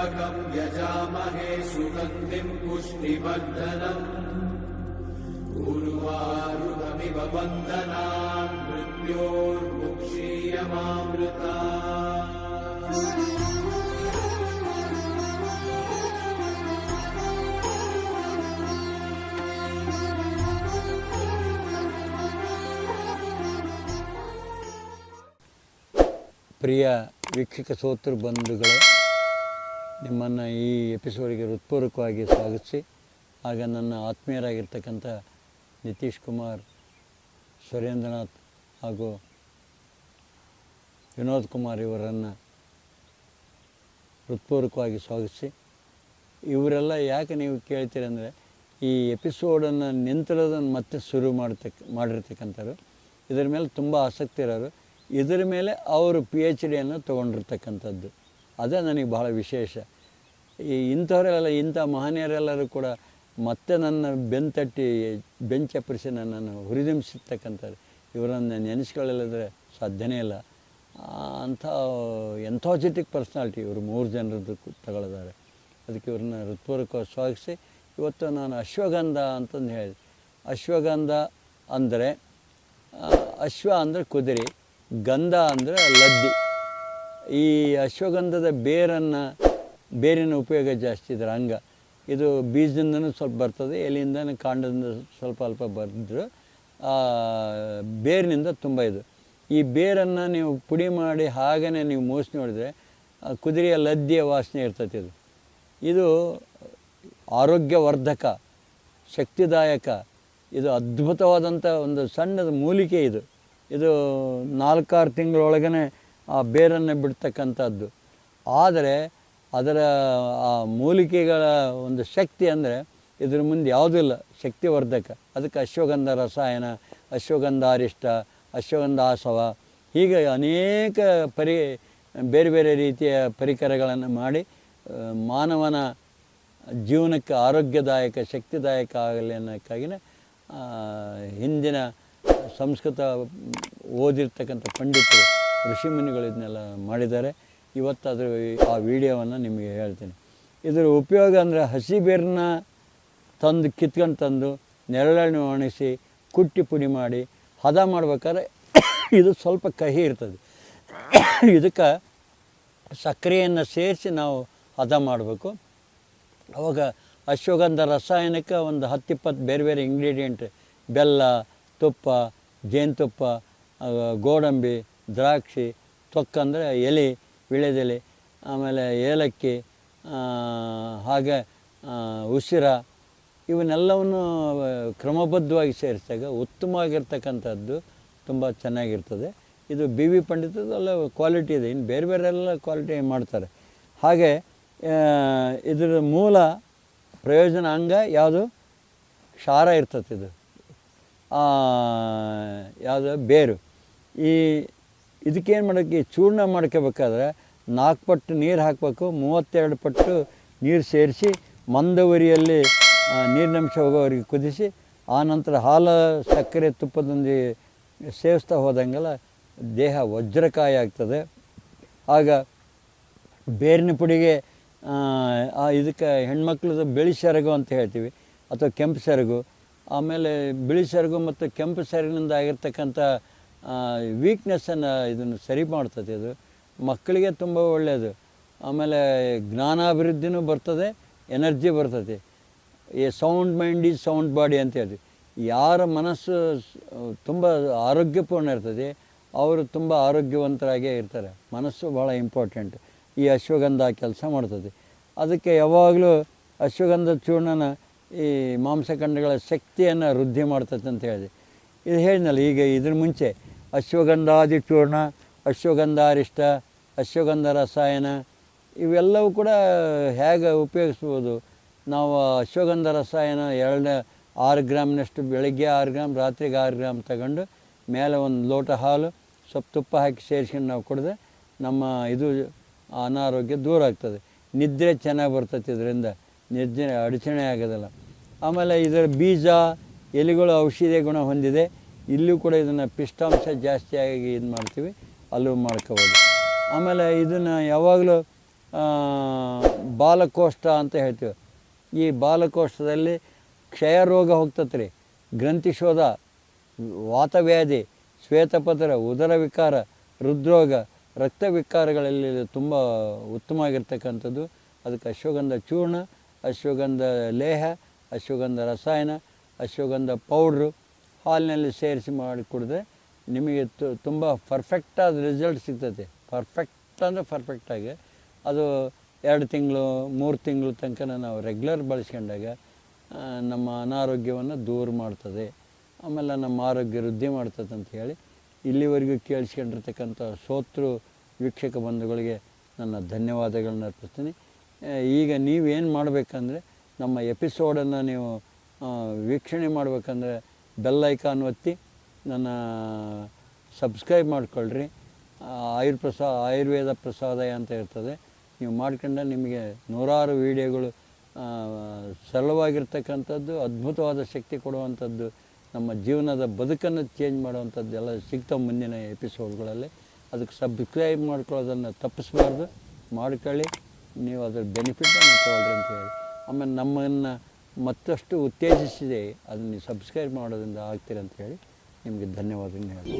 त्र्यम्बकं यजामहे सुगन्धिं पुष्टिवर्धनम् उर्वारुकमिव बन्धनान् मृत्योर्मुक्षीयमामृता ಪ್ರಿಯ ವೀಕ್ಷಕ ಸೋತೃ ಬಂಧುಗಳೇ ನಿಮ್ಮನ್ನು ಈ ಎಪಿಸೋಡಿಗೆ ಹೃತ್ಪೂರ್ವಕವಾಗಿ ಸ್ವಾಗತಿಸಿ, ಆಗ ನನ್ನ ಆತ್ಮೀಯರಾಗಿರ್ತಕ್ಕಂಥ ನಿತೀಶ್ ಕುಮಾರ್, ಸುರೇಂದ್ರನಾಥ್ ಹಾಗೂ ವಿನೋದ್ ಕುಮಾರ್ ಇವರನ್ನು ಹೃತ್ಪೂರ್ವಕವಾಗಿ ಸ್ವಾಗತಿಸಿ. ಇವರೆಲ್ಲ ಯಾಕೆ ನೀವು ಕೇಳ್ತೀರಿ ಅಂದರೆ, ಈ ಎಪಿಸೋಡನ್ನು ನಿಂತಿರೋದನ್ನು ಮತ್ತೆ ಶುರು ಮಾಡ್ತಕ್ಕ ಮಾಡಿರ್ತಕ್ಕಂಥವ್ರು. ಇದರ ಮೇಲೆ ತುಂಬ ಆಸಕ್ತಿ ಇರೋರು. ಇದರ ಮೇಲೆ ಅವರು ಪಿ ಎಚ್ ಡಿಯನ್ನು ತೊಗೊಂಡಿರ್ತಕ್ಕಂಥದ್ದು. ಅದೇ ನನಗೆ ಭಾಳ ವಿಶೇಷ. ಈ ಇಂಥವರೆಲ್ಲ, ಇಂಥ ಮಹನೀಯರೆಲ್ಲರೂ ಕೂಡ ಮತ್ತೆ ನನ್ನ ಬೆಂತಟ್ಟಿ ಬೆಂಚಪ್ಪರಿಸಿ ನನ್ನನ್ನು ಹುರಿದುಂಬಿಸಿರ್ತಕ್ಕಂಥವ್ರು. ಇವರನ್ನು ನೆನೆಸ್ಕೊಳ್ಳಲಿದ್ರೆ ಸಾಧ್ಯನೇ ಇಲ್ಲ. ಅಂಥ ಎಂಥಾಜಿಟಿಕ್ ಪರ್ಸ್ನಾಲಿಟಿ ಇವರು ಮೂರು ಜನರದ್ದು ತಗೊಳ್ಳಿದ್ದಾರೆ ಅದಕ್ಕೆ ಇವ್ರನ್ನ ಹೃತ್ಪೂರ್ವಕವಾಗಿ ಸ್ವಾಗಿಸಿ ಇವತ್ತು ನಾನು ಅಶ್ವಗಂಧ ಅಂತಂದು ಹೇಳಿದೆ. ಅಶ್ವಗಂಧ ಅಂದರೆ ಅಶ್ವ ಅಂದರೆ ಕುದುರೆ, ಗಂಧ ಅಂದರೆ ಲದ್ದಿ. ಈ ಅಶ್ವಗಂಧದ ಬೇರನ್ನು, ಬೇರಿನ ಉಪಯೋಗ ಜಾಸ್ತಿ ಇದ್ರೆ ಅಂಗ ಇದು ಬೀಜದಿಂದನೂ ಸ್ವಲ್ಪ ಬರ್ತದೆ, ಎಲೆಯಿಂದನೂ ಕಾಂಡದಿಂದ ಸ್ವಲ್ಪ ಅಲ್ಪ ಬರೆದ್ರು ಬೇರಿನಿಂದ ತುಂಬ ಇದು. ಈ ಬೇರನ್ನು ನೀವು ಪುಡಿ ಮಾಡಿ ಹಾಗೇ ನೀವು ಮೋಸ್ ನೋಡಿದರೆ ಕುದುರೆಯ ಲದ್ದಿಯ ವಾಸನೆ ಇರ್ತೈತೆ ಇದು. ಇದು ಆರೋಗ್ಯವರ್ಧಕ, ಶಕ್ತಿದಾಯಕ, ಇದು ಅದ್ಭುತವಾದಂಥ ಒಂದು ಸಣ್ಣದ ಮೂಲಿಕೆ ಇದು. ಇದು ನಾಲ್ಕಾರು ತಿಂಗಳೊಳಗನೆ ಆ ಬೇರನ್ನು ಬಿಡ್ತಕ್ಕಂಥದ್ದು. ಆದರೆ ಅದರ, ಆ ಮೂಲಿಕೆಗಳ ಒಂದು ಶಕ್ತಿ ಅಂದರೆ ಇದ್ರ ಮುಂದೆ ಯಾವುದೂ ಇಲ್ಲ, ಶಕ್ತಿವರ್ಧಕ. ಅದಕ್ಕೆ ಅಶ್ವಗಂಧ ರಸಾಯನ ಅಶ್ವಗಂಧ ಅರಿಷ್ಟ ಅಶ್ವಗಂಧ ಆಸವ ಹೀಗೆ ಅನೇಕ ಪರಿ, ಬೇರೆ ಬೇರೆ ರೀತಿಯ ಪರಿಕರಗಳನ್ನು ಮಾಡಿ ಮಾನವನ ಜೀವನಕ್ಕೆ ಆರೋಗ್ಯದಾಯಕ, ಶಕ್ತಿದಾಯಕ ಆಗಲಿ ಅನ್ನೋಕ್ಕಾಗಿನೇ ಹಿಂದಿನ ಸಂಸ್ಕೃತ ಓದಿರ್ತಕ್ಕಂಥ ಪಂಡಿತರು ಋಷಿಮುನಿಗಳು ಇದನ್ನೆಲ್ಲ ಮಾಡಿದ್ದಾರೆ. ಇವತ್ತು ಅದರ ಆ ವಿಡಿಯೋವನ್ನು ನಿಮಗೆ ಹೇಳ್ತೀನಿ. ಇದರ ಉಪಯೋಗ ಅಂದರೆ ಹಸಿ ಬೇರನ್ನ ತಂದು ಕಿತ್ಕೊಂಡು ತಂದು ನೆರಳನ್ನು ಒಣಗಿಸಿ ಕುಟ್ಟಿ ಪುಡಿ ಮಾಡಿ ಹದ ಮಾಡ್ಬೇಕಾದ್ರೆ ಇದು ಸ್ವಲ್ಪ ಕಹಿ ಇರ್ತದೆ. ಇದಕ್ಕೆ ಸಕ್ಕರೆಯನ್ನು ಸೇರಿಸಿ ನಾವು ಹದ ಮಾಡಬೇಕು. ಅವಾಗ ಅಶ್ವಗಂಧ ರಸಾಯನಕ್ಕೆ ಒಂದು ಹತ್ತಿಪ್ಪತ್ತು ಬೇರೆ ಬೇರೆ ಇಂಗ್ರೀಡಿಯೆಂಟ್ ಬೆಲ್ಲ, ತುಪ್ಪ, ಜೇನುತುಪ್ಪ ಗೋಡಂಬಿ ದ್ರಾಕ್ಷಿ, ತೊಕ್ಕಂದರೆ ಎಲೆ, ವಿಳೆದೆಲೆ, ಆಮೇಲೆ ಏಲಕ್ಕಿ ಹಾಗೆ ಉಸಿರ, ಇವನ್ನೆಲ್ಲವನ್ನು ಕ್ರಮಬದ್ಧವಾಗಿ ಸೇರಿಸಿದಾಗ ಉತ್ತಮವಾಗಿರ್ತಕ್ಕಂಥದ್ದು ತುಂಬ ಚೆನ್ನಾಗಿರ್ತದೆ. ಇದು ಬಿ ವಿ ಪಂಡಿತದೆಲ್ಲ ಕ್ವಾಲಿಟಿ ಇದೆ. ಇನ್ನು ಬೇರೆ ಬೇರೆ ಎಲ್ಲ ಕ್ವಾಲಿಟಿ ಮಾಡ್ತಾರೆ. ಹಾಗೆ ಇದರ ಮೂಲ ಪ್ರಯೋಜನ ಅಂಗ ಯಾವುದು? ಕ್ಷಾರ ಇರ್ತದೆ ಇದು. ಯಾವುದು? ಬೇರು. ಈ ಇದಕ್ಕೇನು ಮಾಡೋಕ್ಕೆ ಚೂರ್ಣ ಮಾಡ್ಕೋಬೇಕಾದ್ರೆ ನಾಲ್ಕು ಪಟ್ಟು ನೀರು ಹಾಕಬೇಕು ಮೂವತ್ತೆರಡು ಪಟ್ಟು ನೀರು ಸೇರಿಸಿ ಮಂದವರಿಯಲ್ಲಿ ಆ, ನೀರಿನಂಶ ಹೋಗೋವರೆಗೆ ಕುದಿಸಿ ಆನಂತರ ಹಾಲು ಸಕ್ಕರೆ ತುಪ್ಪದೊಂದಿಗೆ ಸೇವಿಸ್ತಾ ಹೋದಂಗೆಲ್ಲ ದೇಹ ವಜ್ರಕಾಯ ಆಗ್ತದೆ. ಆಗ ಬೇರಿನ ಪುಡಿಗೆ ಆ, ಆ ಇದಕ್ಕೆ ಹೆಣ್ಮಕ್ಳದ್ದು ಬಿಳಿ ಸೆರಗು ಅಂತ ಹೇಳ್ತೀವಿ ಅಥವಾ ಕೆಂಪು ಸೆರಗು ಆಮೇಲೆ ಬಿಳಿ ಸೆರಗು ಮತ್ತು ಕೆಂಪು ಸೆರಗಿನಿಂದ ಆಗಿರ್ತಕ್ಕಂಥ ವೀಕ್ನೆಸ್ಸನ್ನು ಇದನ್ನು ಸರಿ ಮಾಡ್ತದೆ ಇದು ಮಕ್ಕಳಿಗೆ ತುಂಬ ಒಳ್ಳೆಯದು ಆಮೇಲೆ ಜ್ಞಾನಾಭಿವೃದ್ಧಿನೂ ಬರ್ತದೆ, ಎನರ್ಜಿ ಬರ್ತದೆ. ಈ sound mind is sound body ಅಂತ ಹೇಳ್ತೀವಿ. ಯಾರ ಮನಸ್ಸು ತುಂಬ ಆರೋಗ್ಯಪೂರ್ಣ ಇರ್ತದೆ, ಅವರು ತುಂಬ ಆರೋಗ್ಯವಂತರಾಗೇ ಇರ್ತಾರೆ. ಮನಸ್ಸು ಭಾಳ ಇಂಪಾರ್ಟೆಂಟ್ ಈ ಅಶ್ವಗಂಧ ಕೆಲಸ ಮಾಡ್ತದೆ. ಅದಕ್ಕೆ ಯಾವಾಗಲೂ ಅಶ್ವಗಂಧ ಚೂರ್ಣನ ಈ ಮಾಂಸಖಂಡಗಳ ಶಕ್ತಿಯನ್ನು ವೃದ್ಧಿ ಮಾಡ್ತದೆ ಅಂತ ಹೇಳಿದೆ. ಇದು ಹೇಳಿದ್ನಲ್ಲ, ಈಗ ಇದ್ರ ಮುಂಚೆ ಅಶ್ವಗಂಧಾದಿ ಚೂರ್ಣ ಅಶ್ವಗಂಧಾರಿಷ್ಟ ಅಶ್ವಗಂಧ ರಸಾಯನ ಇವೆಲ್ಲವೂ ಕೂಡ ಹೇಗೆ ಉಪಯೋಗಿಸ್ಬೋದು? ನಾವು ಅಶ್ವಗಂಧ ರಸಾಯನ ಎರಡು ಆರು ಗ್ರಾಮ್ನಷ್ಟು ಬೆಳಗ್ಗೆ ಆರು ಗ್ರಾಮ್, ರಾತ್ರಿಗೆ ಆರು ಗ್ರಾಮ್ ತಗೊಂಡು ಮೇಲೆ ಒಂದು ಲೋಟ ಹಾಲು, ಸ್ವಲ್ಪ ತುಪ್ಪ ಹಾಕಿ ಸೇರಿಸ್ಕೊಂಡು ನಾವು ಕುಡಿದ್ರೆ ನಮ್ಮ ಇದು ಅನಾರೋಗ್ಯ ದೂರ ಆಗ್ತದೆ. ನಿದ್ರೆ ಚೆನ್ನಾಗಿ ಬರ್ತೈತೆ ಇದರಿಂದ. ನಿದ್ರೆ ಅಡಚಣೆ ಆಗೋದಿಲ್ಲ. ಆಮೇಲೆ ಇದರ ಬೀಜ ಎಲೆಗಳು ಔಷಧಿಯ ಗುಣ ಹೊಂದಿದೆ. ಇಲ್ಲೂ ಕೂಡ ಇದನ್ನು ಪಿಷ್ಟಾಂಶ ಜಾಸ್ತಿಯಾಗಿ ಇದು ಮಾಡ್ತೀವಿ. ಅಲ್ಲೂ ಮಾಡ್ಕೋಬೋದು. ಆಮೇಲೆ ಇದನ್ನು ಯಾವಾಗಲೂ ಬಾಲಕೋಷ್ಠ ಅಂತ ಹೇಳ್ತೀವಿ. ಈ ಬಾಲಕೋಷ್ಠದಲ್ಲಿ ಕ್ಷಯ ರೋಗ ಹೋಗ್ತತೆ ರೀ ಗ್ರಂಥಿಶೋಧ ವಾತವ್ಯಾಧಿ, ಶ್ವೇತಪತ್ರ, ಉದರ ವಿಕಾರ, ಹೃದ್ರೋಗ, ರಕ್ತ ವಿಕಾರಗಳಲ್ಲಿ ತುಂಬ ಉತ್ತಮವಾಗಿರ್ತಕ್ಕಂಥದ್ದು. ಅದಕ್ಕೆ ಅಶ್ವಗಂಧ ಚೂರ್ಣ, ಅಶ್ವಗಂಧ ಲೇಹ, ಅಶ್ವಗಂಧ ರಸಾಯನ ಅಶ್ವಗಂಧ ಪೌಡ್ರು ಹಾಲಿನಲ್ಲಿ ಸೇರಿಸಿ ಮಾಡಿ ಕುಡಿದ್ರೆ ನಿಮಗೆ ತುಂಬ ಪರ್ಫೆಕ್ಟಾದ ರಿಸಲ್ಟ್ ಸಿಗ್ತದೆ. ಪರ್ಫೆಕ್ಟ್ ಅಂದರೆ ಪರ್ಫೆಕ್ಟಾಗಿ ಅದು ಎರಡು ತಿಂಗಳು, ಮೂರು ತಿಂಗಳು ತನಕ ನಾವು ರೆಗ್ಯುಲರ್ ಬಳಸ್ಕೊಂಡಾಗ ನಮ್ಮ ಅನಾರೋಗ್ಯವನ್ನು ದೂರ ಮಾಡ್ತದೆ. ಆಮೇಲೆ ನಮ್ಮ ಆರೋಗ್ಯ ವೃದ್ಧಿ ಮಾಡ್ತದೆ ಅಂತ ಹೇಳಿ ಇಲ್ಲಿವರೆಗೂ ಕೇಳಿಸ್ಕೊಂಡಿರ್ತಕ್ಕಂಥ ಸೋತೃ ವೀಕ್ಷಕ ಬಂಧುಗಳಿಗೆ ನನ್ನ ಧನ್ಯವಾದಗಳನ್ನ ಅರ್ಪಿಸ್ತೀನಿ. ಈಗ ನೀವೇನು ಮಾಡಬೇಕಂದ್ರೆ ನಮ್ಮ ಎಪಿಸೋಡನ್ನು ನೀವು ವೀಕ್ಷಣೆ ಮಾಡಬೇಕಂದ್ರೆ ಬೆಲ್ ಐಕಾನ್ ಒತ್ತಿ ನನ್ನ ಸಬ್ಸ್ಕ್ರೈಬ್ ಮಾಡ್ಕೊಳ್ಳಿರಿ ಆಯುರ್ ಪ್ರಸಾದ ಆಯುರ್ವೇದ ಪ್ರಸಾದಯ ಅಂತ ಇರ್ತದೆ. ನೀವು ಮಾಡ್ಕೊಂಡ್ರೆ ನಿಮಗೆ ನೂರಾರು ವೀಡಿಯೋಗಳು ಸರಳವಾಗಿರ್ತಕ್ಕಂಥದ್ದು, ಅದ್ಭುತವಾದ ಶಕ್ತಿ ಕೊಡುವಂಥದ್ದು, ನಮ್ಮ ಜೀವನದ ಬದುಕನ್ನು ಚೇಂಜ್ ಮಾಡುವಂಥದ್ದು ಎಲ್ಲ ಸಿಗ್ತಾವೆ ಮುಂದಿನ ಎಪಿಸೋಡ್ಗಳಲ್ಲಿ ಅದಕ್ಕೆ ಸಬ್ಸ್ಕ್ರೈಬ್ ಮಾಡ್ಕೊಳ್ಳೋದನ್ನು ತಪ್ಪಿಸ್ಬಾರ್ದು. ಮಾಡ್ಕೊಳ್ಳಿ. ನೀವು ಅದ್ರ ಬೆನಿಫಿಟನ್ನು ತಗೊಳ್ರಿ ಅಂತ ಹೇಳಿ. ಆಮೇಲೆ ನಮ್ಮನ್ನು ಮತ್ತಷ್ಟು ಉತ್ತೇಜಿಸಿದೆ. ಅದನ್ನು ನೀವು ಸಬ್ಸ್ಕ್ರೈಬ್ ಮಾಡೋದ್ರಿಂದ ಆಗ್ತೀರಾ ಅಂತ ಹೇಳಿ ನಿಮಗೆ ಧನ್ಯವಾದಗಳು ಹೇಳಿ